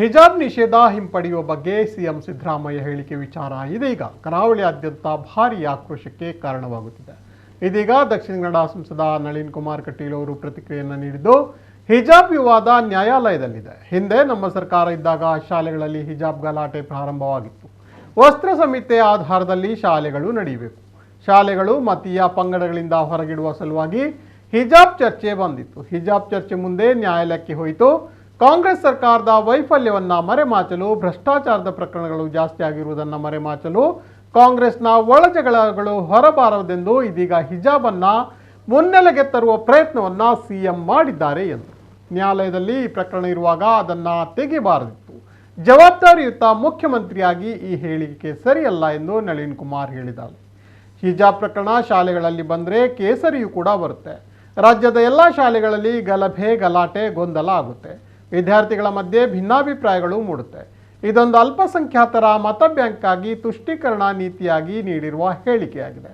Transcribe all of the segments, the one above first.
ಹಿಜಾಬ್ ನಿಷೇಧ ಹಿಂಪಡೆಯುವ ಬಗ್ಗೆ ಸಿಎಂ ಸಿದ್ದರಾಮಯ್ಯ ಹೇಳಿಕೆ ವಿಚಾರ. ಇದೀಗ ಕರಾವಳಿಯಾದ್ಯಂತ ಭಾರೀ ಆಕ್ರೋಶಕ್ಕೆ ಕಾರಣವಾಗುತ್ತಿದೆ. ಇದೀಗ ದಕ್ಷಿಣ ಕನ್ನಡ ಸಂಸದ ನಳಿನ್ ಕುಮಾರ್ ಕಟೀಲ್ ಅವರು ಪ್ರತಿಕ್ರಿಯೆಯನ್ನು ನೀಡಿದ್ದು, ಹಿಜಾಬ್ ವಿವಾದ ನ್ಯಾಯಾಲಯದಲ್ಲಿದೆ. ಹಿಂದೆ ನಮ್ಮ ಸರ್ಕಾರ ಇದ್ದಾಗ ಶಾಲೆಗಳಲ್ಲಿ ಹಿಜಾಬ್ ಗಲಾಟೆ ಪ್ರಾರಂಭವಾಗಿತ್ತು. ವಸ್ತ್ರ ಸಂಹಿತೆ ಆಧಾರದಲ್ಲಿ ಶಾಲೆಗಳು ನಡೆಯಬೇಕು. ಶಾಲೆಗಳು ಮತೀಯ ಪಂಗಡಗಳಿಂದ ಹೊರಗಿಡುವ ಸಲುವಾಗಿ ಹಿಜಾಬ್ ಚರ್ಚೆ ಬಂದಿತ್ತು. ಹಿಜಾಬ್ ಚರ್ಚೆ ಮುಂದೆ ನ್ಯಾಯಾಲಯಕ್ಕೆ ಹೋಯಿತು. ಕಾಂಗ್ರೆಸ್ ಸರ್ಕಾರದ ವೈಫಲ್ಯವನ್ನು ಮರೆಮಾಚಲು, ಭ್ರಷ್ಟಾಚಾರದ ಪ್ರಕರಣಗಳು ಜಾಸ್ತಿ ಆಗಿರುವುದನ್ನು ಮರೆಮಾಚಲು ಕಾಂಗ್ರೆಸ್ನ ಒಳಜಗಳಗಳು ಹೊರಬಾರದೆಂದು ಇದೀಗ ಹಿಜಾಬನ್ನ ಮುನ್ನೆಲೆಗೆ ತರುವ ಪ್ರಯತ್ನವನ್ನ ಸಿಎಂ ಮಾಡಿದ್ದಾರೆ ಎಂದು. ನ್ಯಾಯಾಲಯದಲ್ಲಿ ಈ ಪ್ರಕರಣ ಇರುವಾಗ ಅದನ್ನು ತೆಗೆಯಬಾರದಿತ್ತು ಜವಾಬ್ದಾರಿಯುತ ಮುಖ್ಯಮಂತ್ರಿಯಾಗಿ ಈ ಹೇಳಿಕೆ ಸರಿಯಲ್ಲ ಎಂದು ನಳಿನ್ ಕುಮಾರ್ ಹೇಳಿದ್ದಾರೆ. ಹಿಜಾಬ್ ಪ್ರಕರಣ ಶಾಲೆಗಳಲ್ಲಿ ಬಂದರೆ ಕೇಸರಿಯೂ ಕೂಡ ಬರುತ್ತೆ. ರಾಜ್ಯದ ಎಲ್ಲ ಶಾಲೆಗಳಲ್ಲಿ ಗಲಭೆ ಗಲಾಟೆ ಗೊಂದಲ ಆಗುತ್ತೆ. ವಿದ್ಯಾರ್ಥಿಗಳ ಮಧ್ಯೆ ಭಿನ್ನಾಭಿಪ್ರಾಯಗಳು ಮೂಡುತ್ತೆ. ಇದೊಂದು ಅಲ್ಪಸಂಖ್ಯಾತರ ಮತ ಬ್ಯಾಂಕ್ಗಾಗಿ ತುಷ್ಟೀಕರಣ ನೀತಿಯಾಗಿ ನೀಡಿರುವ ಹೇಳಿಕೆಯಾಗಿದೆ.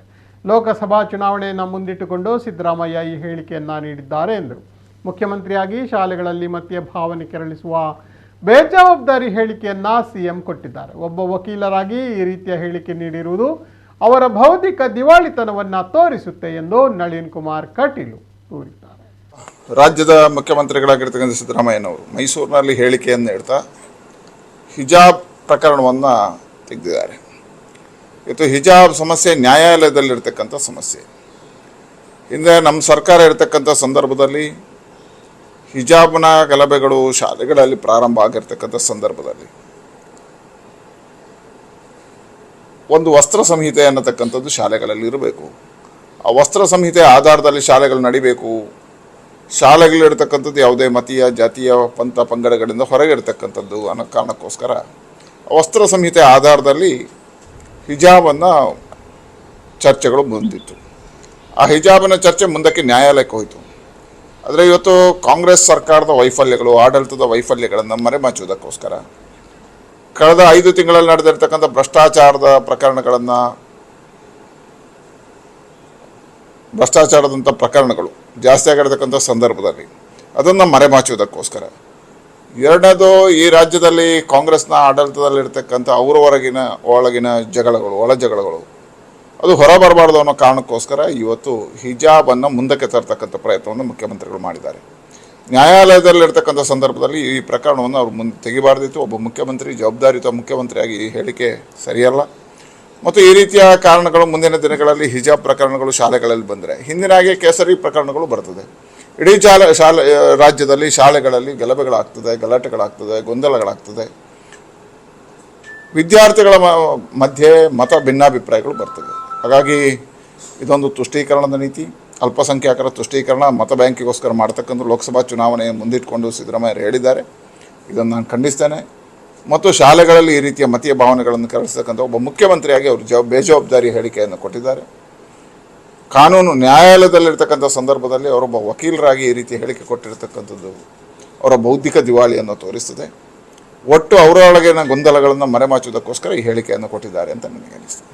ಲೋಕಸಭಾ ಚುನಾವಣೆಯನ್ನು ಮುಂದಿಟ್ಟುಕೊಂಡು ಸಿದ್ದರಾಮಯ್ಯ ಈ ಹೇಳಿಕೆಯನ್ನು ನೀಡಿದ್ದಾರೆ ಎಂದರು. ಮುಖ್ಯಮಂತ್ರಿಯಾಗಿ ಶಾಲೆಗಳಲ್ಲಿ ಮತ್ತೆ ಭಾವನೆ ಕೆರಳಿಸುವ ಬೇಜವಾಬ್ದಾರಿ ಹೇಳಿಕೆಯನ್ನ ಸಿಎಂ ಕೊಟ್ಟಿದ್ದಾರೆ. ಒಬ್ಬ ವಕೀಲರಾಗಿ ಈ ರೀತಿಯ ಹೇಳಿಕೆ ನೀಡಿರುವುದು ಅವರ ಬೌದ್ಧಿಕ ದಿವಾಳಿತನವನ್ನು ತೋರಿಸುತ್ತೆ ಎಂದು ನಳಿನ್ ಕುಮಾರ್ ಕಟೀಲು ದೂರಿದ್ದಾರೆ. ರಾಜ್ಯದ ಮುಖ್ಯಮಂತ್ರಿಗಳಾಗಿರ್ತಕ್ಕಂಥ ಸಿದ್ದರಾಮಯ್ಯನವರು ಮೈಸೂರಿನಲ್ಲಿ ಹೇಳಿಕೆಯನ್ನು ನೀಡ್ತಾ ಹಿಜಾಬ್ ಪ್ರಕರಣವನ್ನು ತೆಗೆದಿದ್ದಾರೆ. ಇವತ್ತು ಹಿಜಾಬ್ ಸಮಸ್ಯೆ ನ್ಯಾಯಾಲಯದಲ್ಲಿರ್ತಕ್ಕಂಥ ಸಮಸ್ಯೆ. ಹಿಂದೆ ನಮ್ಮ ಸರ್ಕಾರ ಇರತಕ್ಕಂಥ ಸಂದರ್ಭದಲ್ಲಿ ಹಿಜಾಬ್ನ ಗಲಭೆಗಳು ಶಾಲೆಗಳಲ್ಲಿ ಪ್ರಾರಂಭ ಆಗಿರ್ತಕ್ಕಂಥ ಸಂದರ್ಭದಲ್ಲಿ ಒಂದು ವಸ್ತ್ರ ಸಂಹಿತೆ ಅನ್ನತಕ್ಕಂಥದ್ದು ಶಾಲೆಗಳಲ್ಲಿ ಇರಬೇಕು. ಆ ವಸ್ತ್ರ ಸಂಹಿತೆ ಆಧಾರದಲ್ಲಿ ಶಾಲೆಗಳು ನಡಿಬೇಕು. ಶಾಲೆಗಳಿರ್ತಕ್ಕಂಥದ್ದು ಯಾವುದೇ ಮತೀಯ, ಜಾತಿಯ, ಪಂಥ ಪಂಗಡಗಳಿಂದ ಹೊರಗೆ ಇರ್ತಕ್ಕಂಥದ್ದು ಅನ್ನೋ ಕಾರಣಕ್ಕೋಸ್ಕರ ವಸ್ತ್ರ ಸಂಹಿತೆ ಆಧಾರದಲ್ಲಿ ಹಿಜಾಬನ್ನು ಚರ್ಚೆಗಳು ಬಂದಿತ್ತು ಆ ಹಿಜಾಬನ ಚರ್ಚೆ ಮುಂದಕ್ಕೆ ನ್ಯಾಯಾಲಯಕ್ಕೆ ಹೋಯಿತು. ಆದರೆ ಇವತ್ತು ಕಾಂಗ್ರೆಸ್ ಸರ್ಕಾರದ ವೈಫಲ್ಯಗಳು, ಆಡಳಿತದ ವೈಫಲ್ಯಗಳನ್ನು ಮರೆಮಾಚುವುದಕ್ಕೋಸ್ಕರ ಕಳೆದ ಐದು ತಿಂಗಳಲ್ಲಿ ನಡೆದಿರ್ತಕ್ಕಂಥ ಭ್ರಷ್ಟಾಚಾರದ ಪ್ರಕರಣಗಳನ್ನು ಭ್ರಷ್ಟಾಚಾರದಂಥ ಪ್ರಕರಣಗಳು ಜಾಸ್ತಿ ಆಗಿರತಕ್ಕಂಥ ಸಂದರ್ಭದಲ್ಲಿ ಅದನ್ನು ಮರೆಮಾಚುವುದಕ್ಕೋಸ್ಕರ. ಎರಡನೇದು ಈ ರಾಜ್ಯದಲ್ಲಿ ಕಾಂಗ್ರೆಸ್ನ ಆಡಳಿತದಲ್ಲಿರ್ತಕ್ಕಂಥ ಅವರ ಹೊರಗಿನ ಒಳಗಿನ ಜಗಳಗಳು, ಒಳ ಜಗಳಗಳು, ಅದು ಹೊರಬರಬಾರ್ದು ಅನ್ನೋ ಕಾರಣಕ್ಕೋಸ್ಕರ ಇವತ್ತು ಹಿಜಾಬನ್ನು ಮುಂದಕ್ಕೆ ತರ್ತಕ್ಕಂಥ ಪ್ರಯತ್ನವನ್ನು ಮುಖ್ಯಮಂತ್ರಿಗಳು ಮಾಡಿದ್ದಾರೆ. ನ್ಯಾಯಾಲಯದಲ್ಲಿರ್ತಕ್ಕಂಥ ಸಂದರ್ಭದಲ್ಲಿ ಈ ಪ್ರಕರಣವನ್ನು ಅವರು ಮುಂದೆ ತೆಗಿಬಾರ್ದಿತ್ತು. ಒಬ್ಬ ಮುಖ್ಯಮಂತ್ರಿ, ಜವಾಬ್ದಾರಿಯುತ ಮುಖ್ಯಮಂತ್ರಿಯಾಗಿ ಈ ಹೇಳಿಕೆ ಸರಿಯಲ್ಲ. ಮತ್ತು ಈ ರೀತಿಯ ಕಾರಣಗಳು ಮುಂದಿನ ದಿನಗಳಲ್ಲಿ ಹಿಜಾಬ್ ಪ್ರಕರಣಗಳು ಶಾಲೆಗಳಲ್ಲಿ ಬಂದರೆ. ಹಿಂದಿನ ಹಾಗೆ ಕೇಸರಿ ಪ್ರಕರಣಗಳು ಬರ್ತದೆ. ಇಡೀ ಶಾಲೆ ಶಾಲೆ ರಾಜ್ಯದಲ್ಲಿ ಶಾಲೆಗಳಲ್ಲಿ ಗಲಭೆಗಳಾಗ್ತದೆ, ಗಲಾಟೆಗಳಾಗ್ತದೆ, ಗೊಂದಲಗಳಾಗ್ತದೆ. ವಿದ್ಯಾರ್ಥಿಗಳ ಮಧ್ಯೆ ಮತ ಭಿನ್ನಾಭಿಪ್ರಾಯಗಳು ಬರ್ತದೆ. ಹಾಗಾಗಿ ಇದೊಂದು ತುಷ್ಟೀಕರಣದ ನೀತಿ. ಅಲ್ಪಸಂಖ್ಯಾತರ ತುಷ್ಟೀಕರಣ ಮತ ಬ್ಯಾಂಕಿಗೋಸ್ಕರ ಮಾಡ್ತಕ್ಕಂಥ ಲೋಕಸಭಾ ಚುನಾವಣೆ ಮುಂದಿಟ್ಕೊಂಡು ಸಿದ್ದರಾಮಯ್ಯರು ಹೇಳಿದ್ದಾರೆ. ಇದನ್ನು ನಾನು ಖಂಡಿಸ್ತೇನೆ. ಮತ್ತು ಶಾಲೆಗಳಲ್ಲಿ ಈ ರೀತಿಯ ಮತೀಯ ಭಾವನೆಗಳನ್ನು ಕಲಿಸ್ತಕ್ಕಂಥ ಒಬ್ಬ ಮುಖ್ಯಮಂತ್ರಿಯಾಗಿ ಅವರು ಜವ ಬೇಜವಾಬ್ದಾರಿ ಹೇಳಿಕೆಯನ್ನು ಕೊಟ್ಟಿದ್ದಾರೆ. ಕಾನೂನು ನ್ಯಾಯಾಲಯದಲ್ಲಿರ್ತಕ್ಕಂಥ ಸಂದರ್ಭದಲ್ಲಿ ಅವರೊಬ್ಬ ವಕೀಲರಾಗಿ ಈ ರೀತಿ ಹೇಳಿಕೆ ಕೊಟ್ಟಿರತಕ್ಕಂಥದ್ದು ಅವರ ಬೌದ್ಧಿಕ ದಿವಾಳಿಯನ್ನು ತೋರಿಸ್ತದೆ. ಒಟ್ಟು ಅವರೊಳಗಿನ ಗೊಂದಲಗಳನ್ನು ಮರೆಮಾಚುವುದಕ್ಕೋಸ್ಕರ ಈ ಹೇಳಿಕೆಯನ್ನು ಕೊಟ್ಟಿದ್ದಾರೆ ಅಂತ ನನಗೆ ಅನಿಸ್ತದೆ.